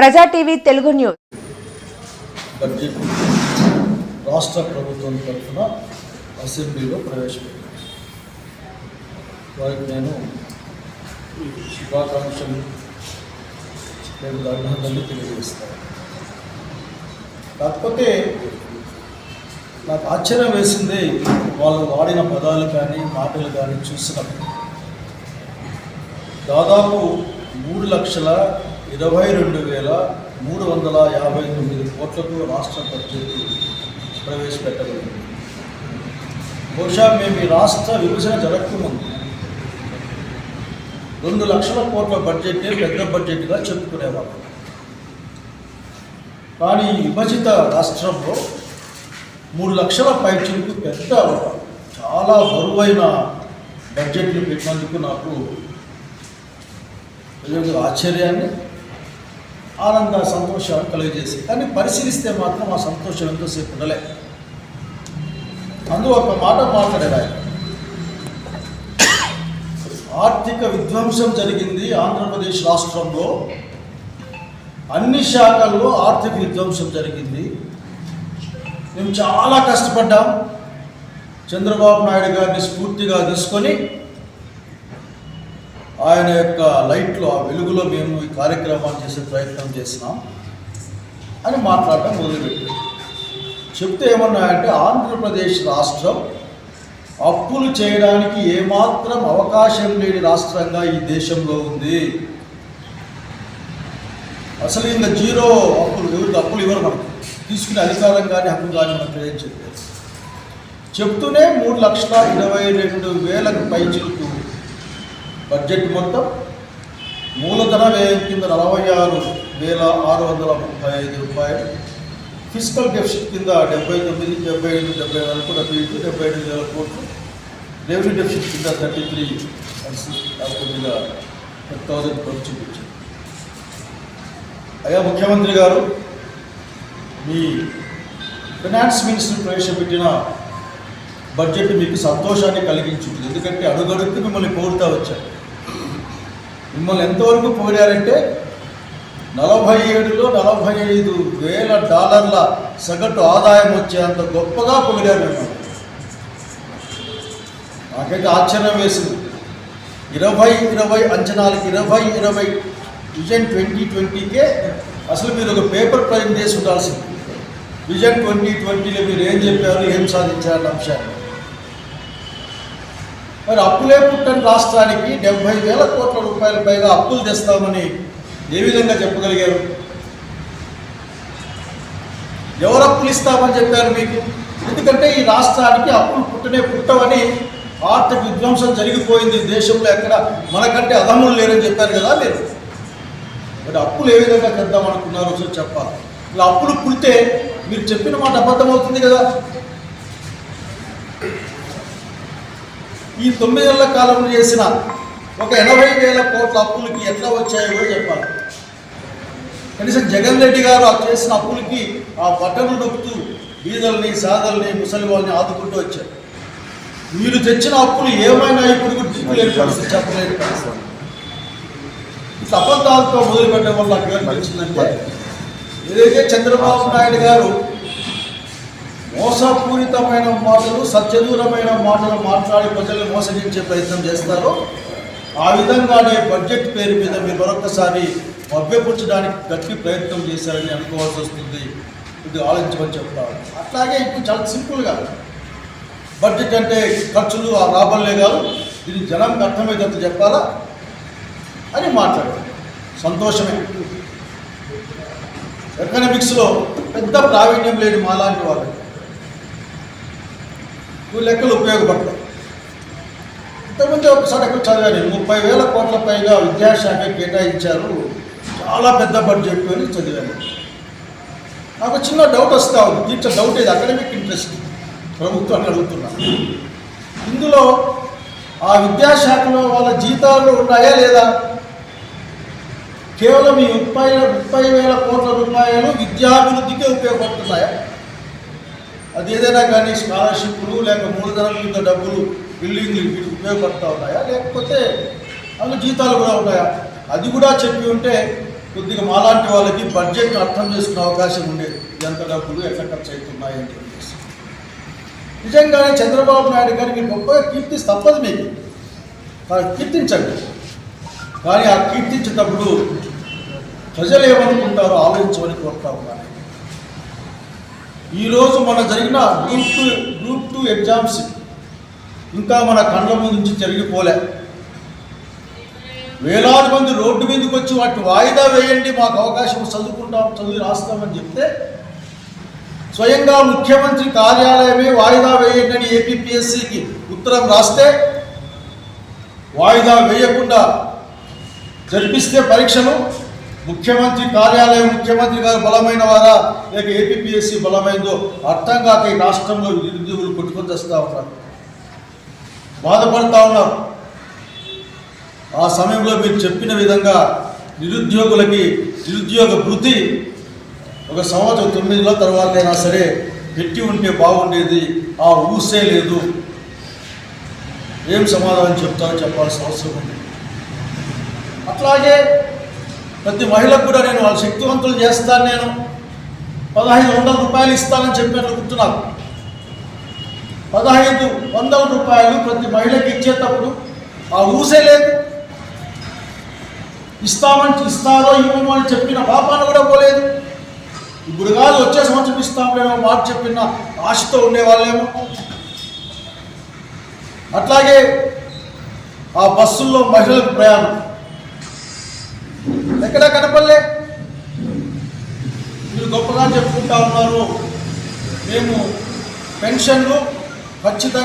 ప్రజా TV Telugu news. Budget రాష్ట్ర ప్రభుత్వం తరఫున అసెంబ్లీలో ప్రవేశపెట్టాను వారికి నేను శుభాకాంక్షలు నేను అభినందనలు తెలియజేస్తాను. కాకపోతే నాకు ఆశ్చర్యం వేసింది వాళ్ళు వాడిన పదాలు కానీ మాటలు కానీ చూసినప్పుడు దాదాపు మూడు లక్షల ఇరవై రెండు వేల మూడు వందల యాభై తొమ్మిది కోట్లతో రాష్ట్ర బడ్జెట్ ప్రవేశపెట్టబడింది. బహుశా మేము ఈ రాష్ట్ర విభజన జరగకముందు రెండు లక్షల కోట్ల బడ్జెట్నే పెద్ద బడ్జెట్గా చెప్పుకునేవాళ్ళం. కానీ విభజిత రాష్ట్రంలో మూడు లక్షల పైచులకు పెద్ద చాలా బరువైన బడ్జెట్లు పెట్టినందుకు నాకు ఆశ్చర్యాన్ని ఆనంద సంతోషాన్ని కలిగజేసి కానీ పరిశీలిస్తే మాత్రం ఆ సంతోషం ఎంతోసేపు ఉండలే. అందులో ఒక మాట మాట్లాడారు ఆర్థిక విధ్వంసం జరిగింది ఆంధ్రప్రదేశ్ రాష్ట్రంలో. అన్ని శాఖల్లో ఆర్థిక విధ్వంసం జరిగింది. మేము చాలా కష్టపడ్డాం. చంద్రబాబు నాయుడు గారిని స్ఫూర్తిగా తీసుకొని ఆయన యొక్క లైట్లో ఆ వెలుగులో మేము ఈ కార్యక్రమాన్ని చేసే ప్రయత్నం చేసినాం అని మాట్లాడటం మొదలుపెట్టాం చెప్తే ఏమన్నాయంటే ఆంధ్రప్రదేశ్ రాష్ట్రం అప్పులు చేయడానికి ఏమాత్రం అవకాశం లేని రాష్ట్రంగా ఈ దేశంలో ఉంది. అసలు ఇంకా జీరో అప్పులు ఎవరికి అప్పులు ఇవ్వరు మనకు. తీసుకునే అధికారం కానీ హక్కు కానీ మనకు ఏం చెప్పారు. చెప్తూనే మూడు లక్షల ఇరవై రెండు వేలకు పైచిలుకు బడ్జెట్ మొత్తం మూలధన వ్యయం కింద నలభై ఆరు వేల ఆరు వందల ముప్పై ఐదు రూపాయలు. ఫిజికల్ డెఫిసిట్ కింద డెబ్బై తొమ్మిది డెబ్బై ఐదు డెబ్బై వరకు డెబ్బై ఐదు డెబ్బై ఐదు వేల కోట్లు. రెవెన్యూ డెఫిసిట్ కింద థర్టీ త్రీ కొద్దిగా థౌజండ్ కోట్లు చూపించింది అయ్యా ముఖ్యమంత్రి గారు మీ ఫినాన్స్ మినిస్టర్ ప్రవేశపెట్టిన బడ్జెట్ మీకు సంతోషాన్ని కలిగించింది ఎందుకంటే అడుగడుగు మిమ్మల్ని కోరుతా వచ్చారు. మిమ్మల్ని ఎంతవరకు కోరారంటే నలభై ఏడులో నలభై ఐదు వేల డాలర్ల సగటు ఆదాయం వచ్చేంత గొప్పగా పొగిడారు మిమ్మల్ని నాకైతే ఆశ్చర్యం వేసింది. ఇరవై ఇరవై అంచనాలకి ఇరవై ఇరవై విజన్ ట్వంటీ ట్వంటీకే అసలు మీరు ఒక పేపర్ ప్రజెంట్ చేసి ఉండాల్సింది. విజన్ ట్వంటీ ట్వంటీలో మీరు ఏం చెప్పారు ఏం సాధించారన్న అంశాన్ని మరి అప్పులే పుట్టని రాష్ట్రానికి డెబ్బై వేల కోట్ల రూపాయల పైగా అప్పులు తెస్తామని ఏ విధంగా చెప్పగలిగారు? ఎవరు అప్పులు ఇస్తామని చెప్పారు మీకు? ఎందుకంటే ఈ రాష్ట్రానికి అప్పులు పుట్టనే పుట్టవని ఆర్థిక విధ్వంసం జరిగిపోయింది దేశంలో ఎక్కడ మనకంటే అదమ్ములు లేరని చెప్పారు కదా మీరు? మరి అప్పులు ఏ విధంగా తెద్దామనుకున్నారో ఒకసారి చెప్పాలి. ఇలా అప్పులు పుడితే మీరు చెప్పిన మాట అబద్ధమవుతుంది కదా? ఈ తొమ్మిదేళ్ళ కాలంలో చేసిన ఒక ఎనభై వేల కోట్ల అప్పులకి ఎట్లా వచ్చాయో కూడా చెప్పాలి. కనీసం జగన్ రెడ్డి గారు ఆ చేసిన అప్పులకి ఆ బట్టలు నొక్కుతూ బీదల్ని సాదల్ని ముసలి వాళ్ళని ఆదుకుంటూ వచ్చారు. మీరు తెచ్చిన అప్పులు ఏమైనా ఇప్పుడు కూడా దిక్కులేని పరిస్థితి చెప్పలేని పరిస్థితి. ఇట్లా అబద్ధాలతో మొదలుపెట్టడం వల్ల నాకు ఏమనిపించిందంటే ఏదైతే చంద్రబాబు నాయుడు గారు మోసపూరితమైన మాటలు సత్యదూరమైన మాటలు మాట్లాడి ప్రజలను మోసగించే ప్రయత్నం చేస్తారో ఆ విధంగానే బడ్జెట్ పేరు మీద మీరు మరొకసారి మభ్యపుచ్చడానికి గట్టి ప్రయత్నం చేశారని అనుకోవాల్సి వస్తుంది. ఇది ఆలోచించమని చెప్తారు అట్లాగే ఇప్పుడు చాలా సింపుల్గా బడ్జెట్ అంటే ఖర్చులు ఆ లాభాలే కాదు ఇది జనానికి అర్థమయ్యేటట్టు చెప్పాలా? అని మాట్లాడారు. సంతోషమే. ఎకనామిక్స్లో పెద్ద ప్రావీణ్యం లేని మాలాంటి వాళ్ళకి ఈ లెక్కలు ఉపయోగపడతాయి. ఇంతకుముందే ఒకసారి ఎక్కడ చదివాను ముప్పై వేల కోట్ల పైగా విద్యాశాఖ కేటాయించారు. చాలా పెద్ద బడ్జెట్ అని చదివాను. నాకు చిన్న డౌట్ వస్తా ఉంది. దీంట్లో డౌట్ ఇది అకాడమిక్ ఇంట్రెస్ట్ ప్రభుత్వాన్ని అడుగుతున్నా. ఇందులో ఆ విద్యాశాఖలో వాళ్ళ జీతాలు ఉన్నాయా లేదా? కేవలం ఈ ముప్పై ముప్పై వేల కోట్ల రూపాయలు విద్యాభివృద్ధికి ఉపయోగపడుతున్నాయా? అది ఏదైనా కానీ స్కాలర్షిప్లు లేక మూలధనం కింద డబ్బులు బిల్డింగ్లు వీటికి ఉపయోగపడుతూ ఉన్నాయా? లేకపోతే అందులో జీతాలు కూడా ఉన్నాయా? అది కూడా చెప్పి ఉంటే కొద్దిగా మాలాంటి వాళ్ళకి బడ్జెట్ అర్థం చేసుకునే అవకాశం ఉండేది. ఎంత డబ్బులు ఎట్లా ఖర్చు అవుతున్నాయి అని చెప్పేసి. నిజంగానే చంద్రబాబు నాయుడు గారికి గొప్పగా కీర్తి తప్పదు మీకు. కీర్తించండి. కానీ ఆ కీర్తించేటప్పుడు ప్రజలు ఏమనుకుంటారో ఆలోచించమని కోరుతా ఉన్నాను. ఈరోజు మన జరిగిన group two group two exams ఇంకా మన కళ్ళ ముందు నుంచి జరిగిపోలే. వేలాది మంది రోడ్డు మీదకి వచ్చి వాటిని వాయిదా వేయండి మాకు అవకాశం చదువుకుంటాం చదివి రాస్తామని చెప్తే స్వయంగా ముఖ్యమంత్రి కార్యాలయమే వాయిదా వేయండి అని ఏపీపీఎస్సికి ఉత్తరం రాస్తే వాయిదా వేయకుండా జరిపిస్తే పరీక్షను ముఖ్యమంత్రి కార్యాలయం ముఖ్యమంత్రి గారు బలమైన వారా? లేక ఏపీఎస్సి బలమైందో అర్థం కాక ఈ రాష్ట్రంలో నిరుద్యోగులు కొట్టుకొని తెస్తా ఉన్నారు. బాధపడతా ఉన్నారు. ఆ సమయంలో మీరు చెప్పిన విధంగా నిరుద్యోగులకి నిరుద్యోగ వృత్తి ఒక సంవత్సరం తొమ్మిదిలో తర్వాత అయినా సరే పెట్టి ఉంటే బాగుండేది ఆ ఊసే లేదు. ఏం సమాధానం చెప్తారో చెప్పాల్సిన అవసరం ఉంది. అట్లాగే ప్రతి మహిళకు కూడా నేను వాళ్ళ శక్తివంతులు చేస్తాను నేను. పదహైదు వందల రూపాయలు ఇస్తానని చెప్పినట్లు గుర్తున్నారు పదహైదు వందల రూపాయలు ప్రతి మహిళకి ఇచ్చేటప్పుడు ఆ ఊసే లేదు. ఇస్తామని ఇస్తారో ఇవ్వమో అని చెప్పిన పాపాన్ని కూడా పోలేదు. ఇప్పుడు కాదు వచ్చే సంవత్సరం ఇస్తాంలేమో మాట చెప్పిన ఆశతో ఉండేవాళ్ళేమో. అట్లాగే ఆ బస్సుల్లో మహిళలకు ప్రయాణం. ఎక్కడ కనపడలే. మీరు గొప్పగా చెప్పుకుంటా ఉన్నారు. మేము పెన్షన్లు ఖచ్చితంగా